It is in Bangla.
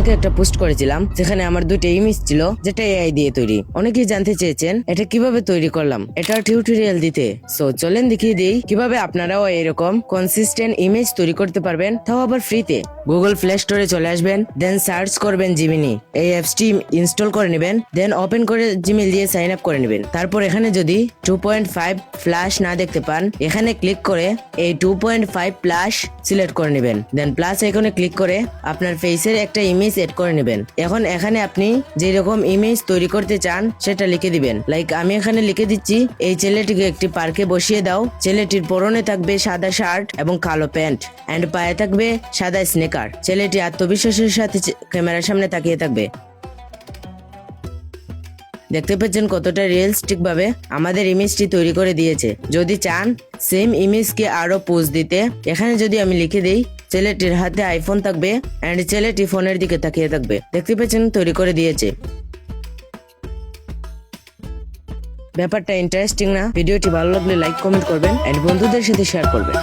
কালকে একটা পোস্ট করেছিলাম, যেখানে আমার দুইটা ইমেজ ছিল, যেটা এআই দিয়ে তৈরি। অনেকেই জানতে চেয়েছেন, এটা কীভাবে তৈরি করলাম? এটা টিউটোরিয়াল দিতে। সো চলেন দেখিয়ে দিই, কীভাবে আপনারাও এরকম কনসিস্টেন্ট ইমেজ তৈরি করতে পারবেন, তাও আবার ফ্রিতে গুগল প্লে স্টোরে চলে আসবেন দেন সার্চ করবেন জিমিনি এই অ্যাপসটি ইনস্টল করে নেবেন দেন ওপেন করে জিমেল দিয়ে সাইন আপ করে নেবেন। তারপর এখানে যদি টু পয়েন্ট ফাইভ ফ্ল্যাশ না দেখতে পান, এখানে ক্লিক করে এই two point five plus select করে নেবেন। দেন প্লাস এখানে ক্লিক করে আপনার ফেসের একটা ইমেজ এড করে নেবেন। এখন এখানে আপনি যেরকম ইমেজ তৈরি করতে চান, সেটা লিখে দিবেন। লাইক আমি এখানে লিখে দিচ্ছি, এই ছেলেটিকে একটি পার্কে বসিয়ে দাও। ছেলেটির পরনে থাকবে সাদা শার্ট এবং কালো প্যান্ট। এন্ড পায়ে থাকবে সাদা স্নেকার ছেলেটি আত্মবিশ্বাসের সাথে ক্যামেরার সামনে তাকিয়ে থাকবে। দেখতে পাচ্ছেন কতটা রিয়েলিস্টিক ভাবে আমাদের ইমেজটি তৈরি করে দিয়েছে। যদি চান সেম ইমেজকে আরও পোজ দিতে, এখানে যদি আমি লিখে দিই, ছেলেটির হাতে আইফোন থাকবে এন্ড ছেলেটি ফোনের দিকে তাকিয়ে থাকবে। দেখতে পাচ্ছেন তৈরি করে দিয়েছে। ব্যাপারটা ইন্টারেস্টিং না। ভিডিওটি ভালো লাগলে লাইক কমেন্ট করবেন এন্ড বন্ধুদের সাথে শেয়ার করবেন।